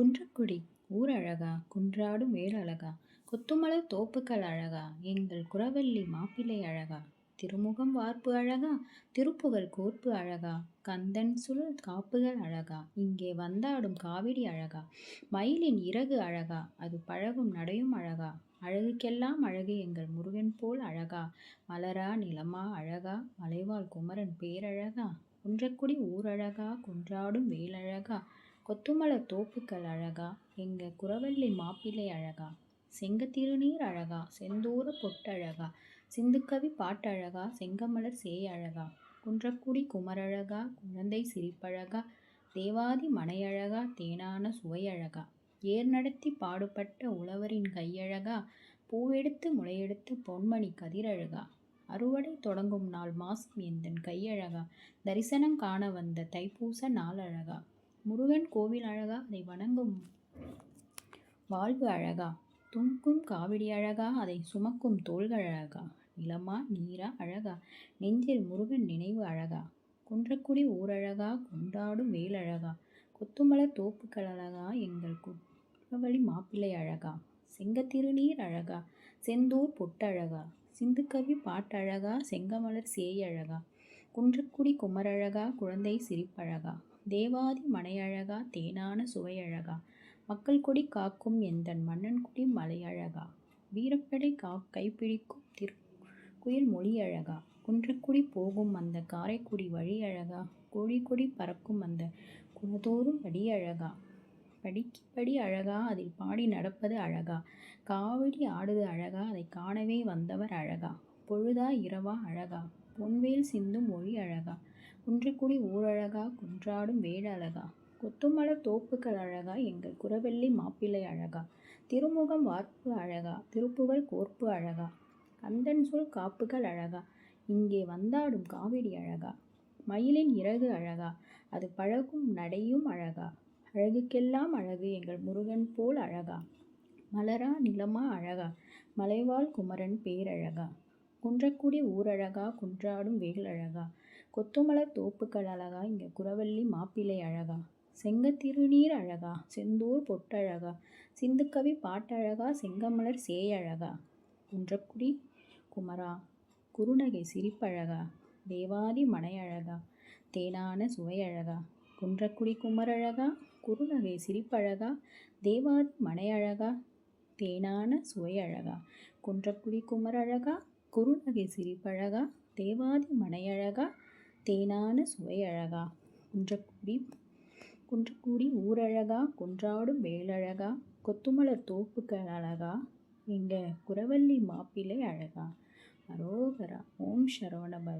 குன்றக்குடி ஊர் அழகா குன்றாடும் வேல் அழகா கொத்துமலர் தோப்புக்கள் அழகா எங்கள் குரவள்ளி மாப்பிள்ளை அழகா திருமுகம் வார்ப்பு அழகா திருப்புகழ் கோர்ப்பு அழகா கந்தன் சுழல் காப்புகள் அழகா இங்கே வந்தாடும் காவிடி அழகா மயிலின் இறகு அழகா அது பழகும் நடையும் அழகா அழகுக்கெல்லாம் அழகு எங்கள் முருகன் போல் அழகா மலரா நிலமா அழகா மலைவாழ் குமரன் பேரழகா குன்றக்குடி ஊரழகா குன்றாடும் வேலழகா கொத்துமலை தோப்புக்கள் அழகா எங்கள் குரவள்ளி மாப்பிள்ளை அழகா செங்கத்திருநீர் அழகா செந்தூர பொட்டழகா சிந்துக்கவி பாட்டழகா செங்கமலர் சேய் அழகா குன்றக்குடி குமரழகா குழந்தை சிரிப்பழகா தேவாதி மனையழகா தேனான சுவையழகா ஏர் நடத்தி பாடுபட்ட உழவரின் கையழகா பூவெடுத்து முளையெடுத்து பொன்மணி கதிரழகா அறுவடை தொடங்கும் நாள் மாசம் எந்தன் கையழகா தரிசனம் காண வந்த தைப்பூச நாள் அழகா முருகன் கோவில் அழகா அதை வணங்கும் வாழ்வு அழகா தும்கும் காவிடி அழகா அதை சுமக்கும் தோள்கள் அழகா நிலமா நீரா அழகா நெஞ்சில் முருகன் நினைவு அழகா குன்றக்குடி ஊரழகா கொண்டாடும் வேலழகா கொத்துமலர் தோப்புக்கள் அழகா எங்கள் குற்றவழி மாப்பிள்ளை அழகா செங்கத்திருநீர் அழகா செந்தூர் பொட்டழகா சிந்துக்கவி பாட்டழகா செங்கமலர் சேயழகா அழகா குன்றக்குடி குமரழகா குழந்தை சிரிப்பழகா தேவாதி மனையழகா தேனான சுவையழகா? மக்கள் கொடி காக்கும் எந்தன் மன்னன் குடி மலையழகா? வீரப்படை கா கைப்பிடிக்கும் திரு குயில் மொழியழகா? குன்றக்குடி போகும் அந்த காரைக்குடி வழி அழகா கோழிக்கொடி பறக்கும் அந்த குணதோறும் படி அழகா படிக்கு படி அழகா அதில் பாடி நடப்பது அழகா? காவடி ஆடுது அழகா? அதை காணவே வந்தவர் அழகா? பொழுதா இரவா அழகா? பொன்வேல் சிந்தும் மொழி அழகா குன்றக்குடி ஊரழகா குன்றாடும் வேட அழகா கொத்துமலர் தோப்புகள் அழகா எங்கள் குரவெள்ளி மாப்பிள்ளை அழகா. திருமுகம் வார்ப்பு அழகா திருப்புகழ் கோர்ப்பு அழகா. கந்தன் சொல் காப்புகள் அழகா இங்கே வந்தாடும் காவிரி அழகா. மயிலின் இறகு அழகா அது பழகும் நடையும் அழகா. அழகுக்கெல்லாம் அழகு எங்கள் முருகன் போல் அழகா. மலரா நிலமா அழகா மலைவாழ் குமரன் பேரழகா. குன்றக்குடி ஊரழகா குன்றாடும் வேல் அழகா கொத்துமலர் தோப்புக்கள் அழகா இங்கே குரவள்ளி மாப்பிள்ளை அழகா செங்கத்திருநீர் அழகா செந்தூர் பொட்டழகா சிந்துக்கவி பாட்டழகா செங்கமலர் சேயழகா குன்றக்குடி குமரா குறுநகை சிரிப்பழகா தேவாதி மனையழகா தேனான சுவையழகா குன்றக்குடி குமரழகா குறுநகை சிரிப்பழகா தேவாதி மனையழகா தேனான சுவையழகா குன்றக்குடி குமரழகா குறுநகை சிரிப்பழகா தேவாதி மனையழகா தேனான சுவையழகா? குன்றக்குடி குன்றக்குடி ஊரழகா? குன்றாடும் வேலழகா? கொத்துமலர் தோப்புக்கள் அழகா? எங்க குரவள்ளி மாப்பிள்ளை அழகா? அரோகரா ஓம் சரவணபவ